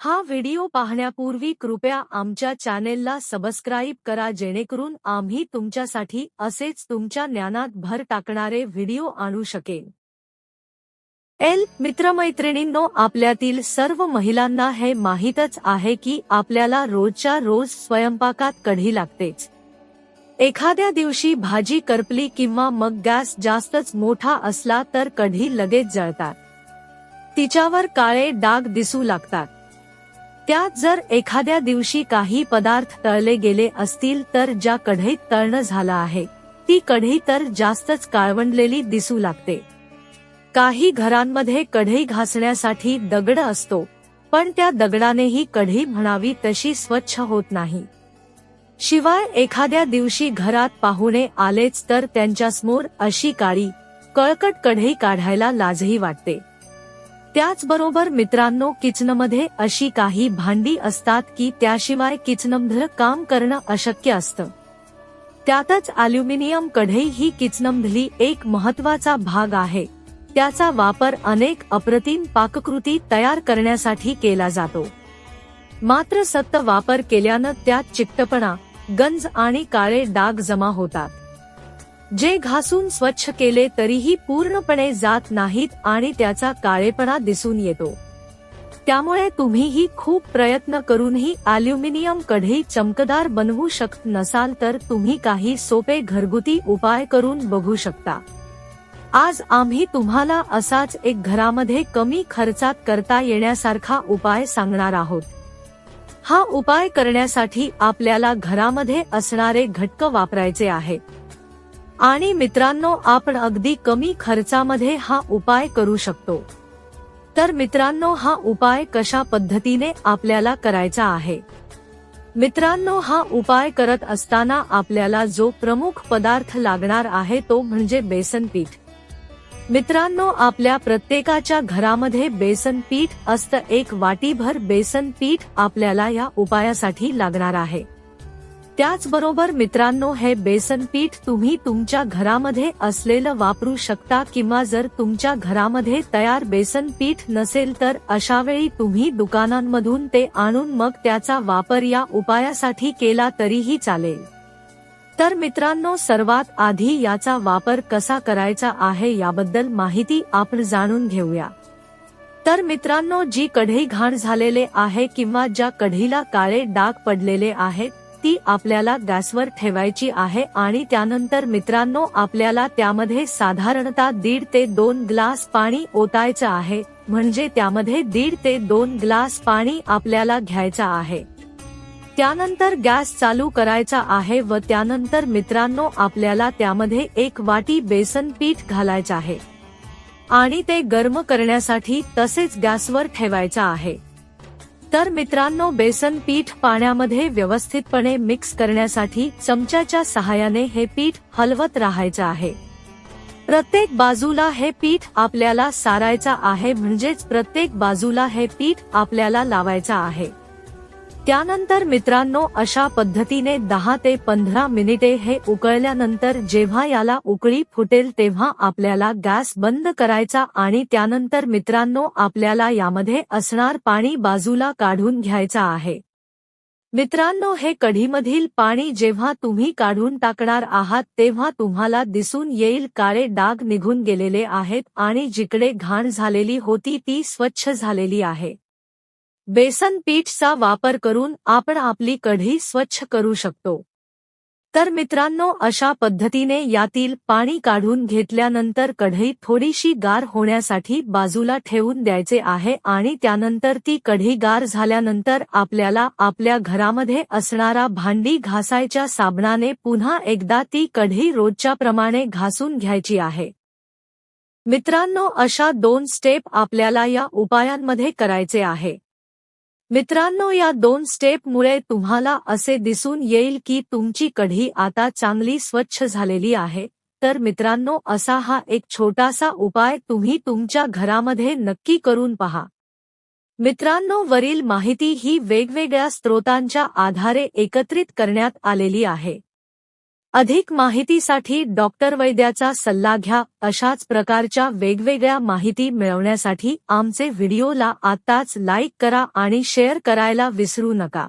हा व्हिडिओ पाहण्यापूर्वी कृपया आमच्या चॅनेलला सबस्क्राईब करा जेणेकरून आम्ही तुमच्यासाठी असेच तुमच्या ज्ञानात भर टाकणारे व्हिडिओ आणू शकेन. एल मित्रमैत्रिणींनो आपल्यातील सर्व महिलांना हे माहीतच आहे की आपल्याला रोजच्या रोज स्वयंपाकात कढी लागतेच. एखाद्या दिवशी भाजी करपली किंवा मग गॅस जास्तच मोठा असला तर कढी लगेच जळतात. तिच्यावर काळे डाग दिसू लागतात. त्यात जर एखाद्या दिवशी काही पदार्थ तळले गेले असतील तर ज्या कढईत तळणं झालं आहे ती कढई तर जास्तच काळवंडलेली दिसू लागते. काही घरांमध्ये कढई घासण्यासाठी दगड असतो पण त्या दगडानेही कढई म्हणावी तशी स्वच्छ होत नाही. शिवाय एखाद्या दिवशी घरात पाहुणे आलेच तर त्यांच्यासमोर अशी काळी कळकट कढई काढायला लाजही वाटते. त्याचबरोबर मित्रांनो किचनमध्ये अशी काही भांडी असतात की त्याशिवाय किचनमधलं काम करणं अशक्य असतं. त्यातच अल्युमिनियम कढई ही किचनमधली एक महत्त्वाचा भाग आहे. त्याचा वापर अनेक अप्रतिम पाककृती तयार करण्यासाठी केला जातो. मात्र सत्त वापर केल्यानं त्यात चिकटपणा गंज आणि काळे डाग जमा होतात. जे घासून स्वच्छ केले तरीही पूर्णपणे जात नाहीत आणि त्याचा काळेपणा दिसून येतो. त्यामुळे तुम्हीही खूप प्रयत्न करूनही अल्युमिनियम कढई चमकदार बनवू शकत नसाल तर तुम्ही काही सोपे घरगुती उपाय करून बघू शकता. आज आम्ही तुम्हाला असाच एक घरामध्ये कमी खर्चात करता येण्यासारखा उपाय सांगणार आहोत. हा उपाय करण्यासाठी आपल्याला घरामध्ये असणारे घटक वापरायचे आहेत. आणि मित्रांनो आपण अगदी कमी खर्चामध्ये हा उपाय करू शकतो. तर मित्रांनो हा उपाय कशा पद्धतीने आपल्याला करायचा आहे? मित्रांनो हा उपाय करत असताना आपल्याला जो प्रमुख पदार्थ लागणार आहे तो म्हणजे बेसन पीठ. मित्रांनो आपल्या प्रत्येकाच्या घरामध्ये बेसन पीठ असतं. एक वाटीभर बेसन पीठ आपल्याला या उपायासाठी लागणार आहे. त्याचबरोबर मित्रांनो हे बेसन पीठ तुम्ही तुमच्या घरामध्ये असलेलं वापरू शकता किंवा जर तुमच्या घरामध्ये तयार बेसन पीठ नसेल तर अशा वेळी तुम्ही दुकानांमधून ते आणून मग त्याचा वापर या उपायासाठी केला तरीही चालेल. तर मित्रांनो सर्वात आधी याचा वापर कसा करायचा आहे याबद्दल माहिती आपण जाणून घेऊया. तर मित्रांनो जी कढई घाण झालेले आहे किंवा ज्या कढईला काळे डाग पडलेले आहेत ती आपल्याला गॅसवर ठेवायची आहे आणि त्यानंतर मित्रांनो आपल्याला त्यामध्ये साधारणतः दीड ते दोन ग्लास पाणी ओतायचं आहे. म्हणजे त्यामध्ये दीड ते दोन ग्लास पाणी आपल्याला घ्यायचं आहे. त्यानंतर गॅस चालू करायचा आहे व त्यानंतर मित्रांनो आपल्याला त्यामध्ये एक वाटी बेसन पीठ घालायचं आहे. आणि ते गर्म करण्यासाठी तसेच गॅसवर ठेवायचं आहे. तर मित्रांनो बेसन पीठ पाण्यामध्ये व्यवस्थितपणे मिक्स करण्यासाठी चमच्याच्या सहाय्याने हे पीठ हलवत राहायचं आहे. प्रत्येक बाजूला हे पीठ आपल्याला सारायचा आहे म्हणजेच प्रत्येक बाजूला हे पीठ आपल्याला लावायचं आहे. त्यानंतर मित्रांनो अशा पद्धतीने दहा ते पंधरा मिनिटे हे उकळल्यानंतर जेव्हा याला उकळी फुटेल तेव्हा आपल्याला गॅस बंद करायचा आणि त्यानंतर मित्रांनो आपल्याला यामध्ये असणार पाणी बाजूला काढून घ्यायचा आहे. मित्रांनो हे कढीमधील पाणी जेव्हा तुम्ही काढून टाकणार आहात तेव्हा तुम्हाला दिसून येईल काळे डाग निघून गेलेले आहेत आणि जिकडे घाण झालेली होती ती स्वच्छ झालेली आहे. बेसन पीठचा वापर करून आपण आपली कढी स्वच्छ करू शकतो. तर मित्रांनो अशा पद्धतीने यातील पाणी काढून घेतल्यानंतर कढई थोडीशी गार होण्यासाठी बाजूला ठेवून द्यायचे आहे आणि त्यानंतर ती कढी गार झाल्यानंतर आपल्याला आपल्या घरामध्ये असणारा भांडी घासायच्या साबणाने पुन्हा एकदा ती कढी रोजच्या प्रमाणे घासून घ्यायची आहे. मित्रांनो अशा दोन स्टेप आपल्याला या उपायांमध्ये करायचे आहे. मित्रांनो या दोन स्टेपमुळे तुम्हाला असे दिसून येईल की तुमची कढी आता चांगली स्वच्छ झालेली आहे. तर मित्रांनो असा हा एक छोटासा उपाय तुम्ही तुमच्या घरामध्ये नक्की करून पहा. मित्रांनो वरील माहिती ही वेगवेगळ्या स्त्रोतांच्या आधारे एकत्रित करण्यात आलेली आहे. अधिक माहितीसाठी डॉक्टर वैद्याचा सल्ला घ्या. अशाच प्रकारच्या वेगवेगळ्या माहिती मिळवण्यासाठी आमचे व्हिडिओला आत्ताच लाईक करा आणि शेअर करायला विसरू नका.